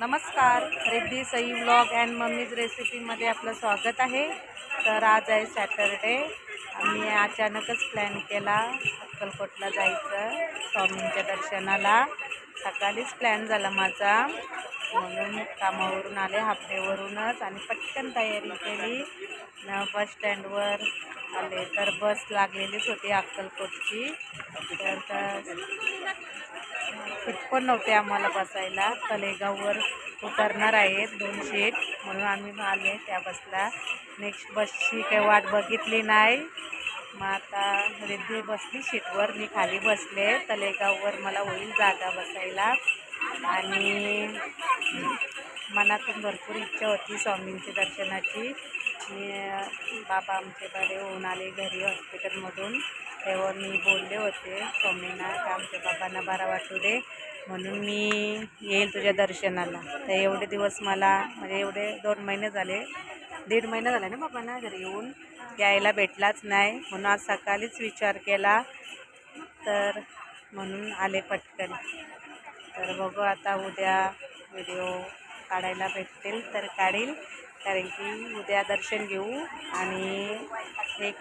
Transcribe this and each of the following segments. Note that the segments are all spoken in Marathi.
नमस्कार. Reddy Sai vlog and mummy's रेसिपीमध्ये आपलं स्वागत आहे. तर आज आहे सॅटरडे. आम्ही अचानकच प्लॅन केला अक्कलकोटला जायचं स्वामींच्या दर्शनाला. सकाळीच प्लॅन झाला माझा. म्हणून कामावरून आले हाफडेवरूनच आणि पटकन तयारी केली. न बस स्टँडवर आले. तर बस लागलेलीच होती अक्कलकोटची. तर सीट पण नव्हते आम्हाला बसायला. तलेगाववर उतरणार आहेत दोन सीट. म्हणून आम्ही आले त्या बसला. नेक्स्ट बसची काही वाट बघितली नाही. मग आता रिद्धी बसली सीटवर. मी खाली बसले. तलेगाववर मला होईल जागा बसायला. आणि मनातून भरपूर इच्छा होती स्वामींच्या दर्शनाची. मी बाबा आमचे बरे होऊन आले घरी हॉस्पिटलमधून तेव्हा मी बोलले होते स्वामींना का आमच्या बाबांना बरा वाटू दे म्हणून मी येईल तुझ्या दर्शनाला. तर एवढे दिवस मला म्हणजे एवढे दोन महिने झाले दीड महिना झाला ना बाबांना घरी येऊन यायला भेटलाच नाही. म्हणून आज सकाळीच विचार केला तर म्हणून आले पटकन. तर बघू आता उद्या व्हिडिओ काढायला भेटतील तर काढील. कारण की उद्या दर्शन घेऊ आणि एक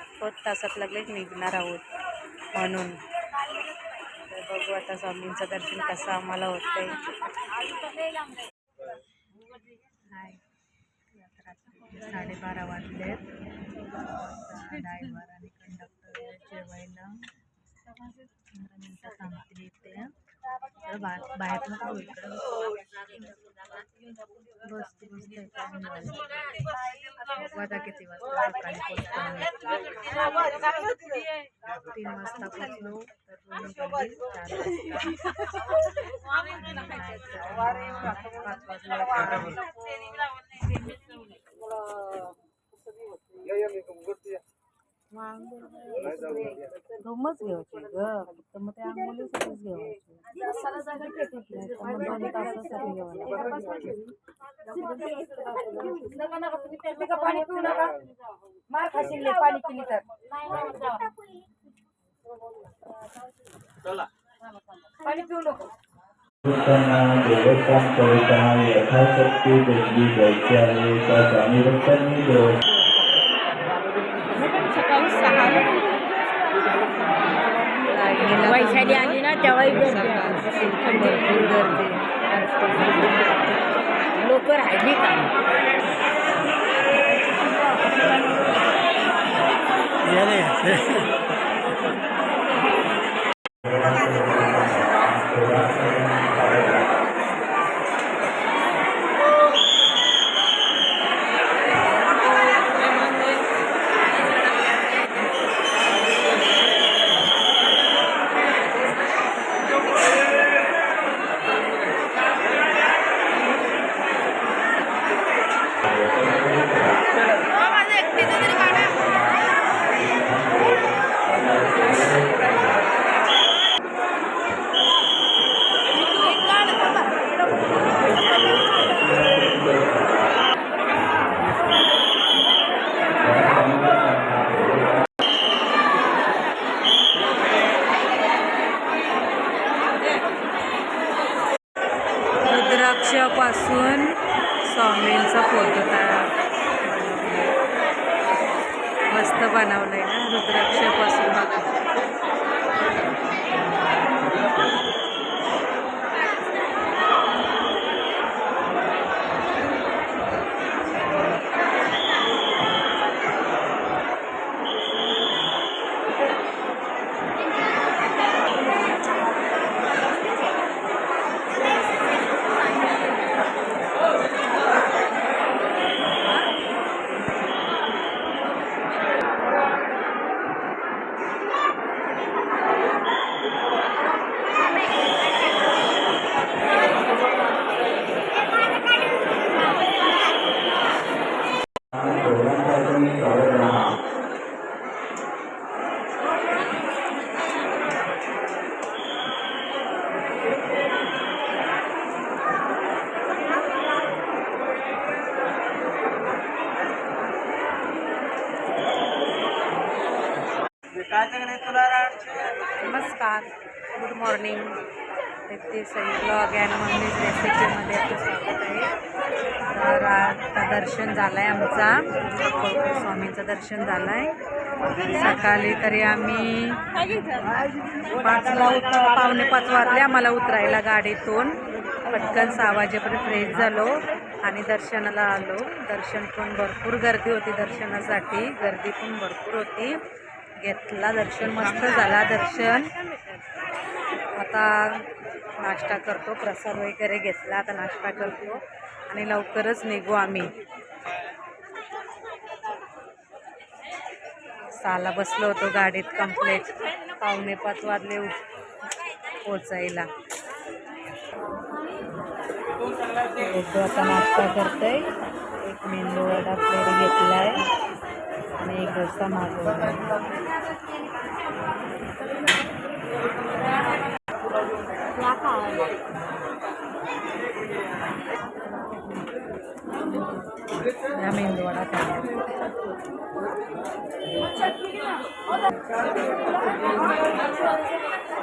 तासात लगेच निघणार आहोत म्हणून. तर बघू आता स्वामींचं दर्शन कसं आम्हाला होतंय. हाय. साडेबारा वाजले ड्रायव्हर आणि कंडक्टर जेवायला. पंधरा मिनटं थांबतील इथे. बाहेर बसते बसते बघू आता किती वाजता सकाळी पोचतो तीन वाजता पोचलो तर दोन गल्ली चार वाजता पाच वाजता रूमच घ्यायची ग फक्त मग ते आंघोळीसाठीच घ्यायची मग दोन तासासाठी घ्यावं पाणी पिऊ नका मार खाशील पाणी पिली तर पाणी पिऊ नको देवस्थान यथाशक्ती द्यायची आहे त्या देव वैशाली आली ना तेव्हाही गर्दी. लोक राहिली का assim नमस्कार. Good morning Riddhi Sai blog and mummy's रेसिपीमध्ये आपलं स्वागत आहे. आता दर्शन झालं आहे आमचा स्वामींचं दर्शन झालं आहे सकाळी तरी आम्ही पाचला उत पावणे पाच वाजले आम्हाला उतरायला गाडीतून. पटकन सहा वाजेपर्यंत फ्रेश झालो आणि दर्शनाला आलो. दर्शन पण भरपूर गर्दी होती दर्शनासाठी. गर्दी पण भरपूर होती. घेतला दर्शन मस्त झाला दर्शन. आता नाश्ता करतो प्रसाद वगैरे घेतला आता नाश्ता करतो आणि लवकरच निघू आम्ही. साला बसलो होतो गाडीत कम्प्लेट पावणे पाच वाजले पोचायला. आता नाश्ता करतोय. एक मेंदू वडा प्लेट घेतलाय. आणि एक रस्ता मागवलाय या मेंदू वडा खायला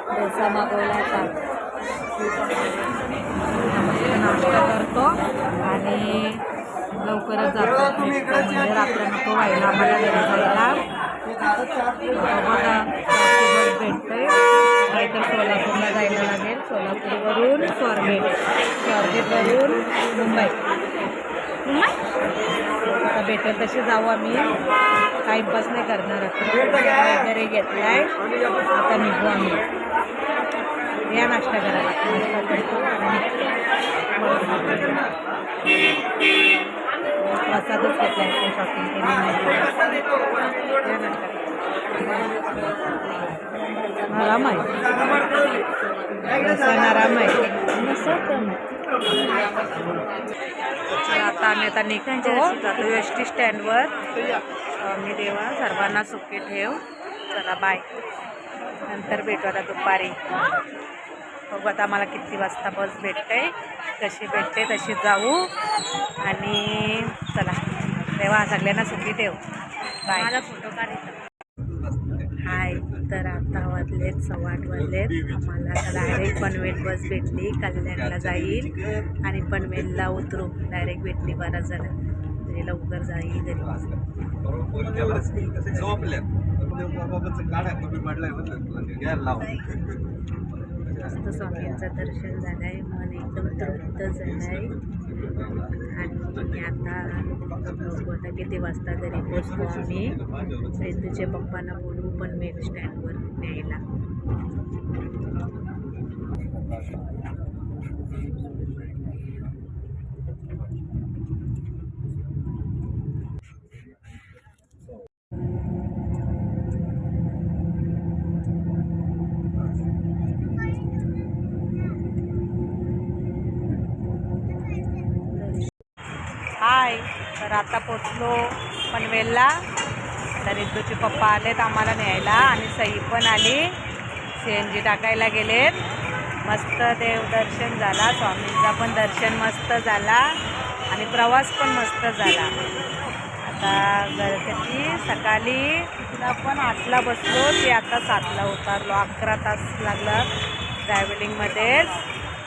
डोसा मागवला होता नाश्ता करतो आणि लवकरच जातो म्हणजे रात्र नको व्हायला आम्हाला घरी जायला. बघा बस भेटतंय. नाहीतर सोलापूरला जायला लागेल. सोलापूरवरून स्वारगेट. स्वारगेटवरून मुंबई. आता भेटेल तसे जाऊ आम्ही. टाईमपास नाही करणार आता. वगैरे घेतलाय. आता निघू आम्ही. या नाश्ता करा नाश्ता करतो. प्रसादच घेतला आहे शॉपिंग केली आराम आहे. सण आराम आहे. आता आम्ही आता निघायच्या जातो एस टी स्टँडवर. स्वामी देवा सर्वांना सुखी ठेव. चला बाय. नंतर भेटू आता दुपारी. बघू आता आम्हाला किती वाजता बस भेटते कशी भेटते तशी जाऊ. आणि चला तेव्हा सगळ्यांना सुखी ठेव बाय माझा फोटो काढायचा. हाय तर आता वाजलेत सव्वा आठ वाजलेत. आम्हाला आता डायरेक्ट पनवेल बस भेटली कल्याणला जाईल. आणि पनवेलला उतरू डायरेक्ट भेटली बरं झालं तरी लवकर जाईल घरी. मस्त स्वामींचं दर्शन झालं आहे मन एकदम तृप्त झालं आहे आणि आता बघू आता किती वाजता घरी पोचतो आम्ही. रितूच्या पप्पांना बोलवू मेन स्टँडवर नाही हाय तर आता पोचलो पनवेलला. तर इंदूचे पप्पा आलेत आम्हाला न्यायला आणि सई पण आली. सी एन जी टाकायला गेलेत. मस्त देवदर्शन झाला. स्वामींचा पण दर्शन मस्त झाला. आणि प्रवास पण मस्त झाला. आता गणपती सकाळी तिला पण आठला बसलो ते आता सातला उतारलो. अकरा तास लागला ट्रॅव्हलिंगमध्येच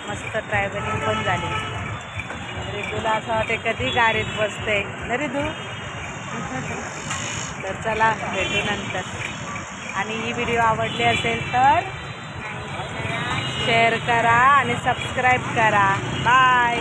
मस्त ट्रॅव्हलिंग पण झाली. रितूला असं वाटते कधी गाडीत बसते? ना तू? तर चला भेटू नंतर. आणि ही व्हिडिओ आवडली असेल तर शेअर करा आणि सबस्क्राईब करा. बाय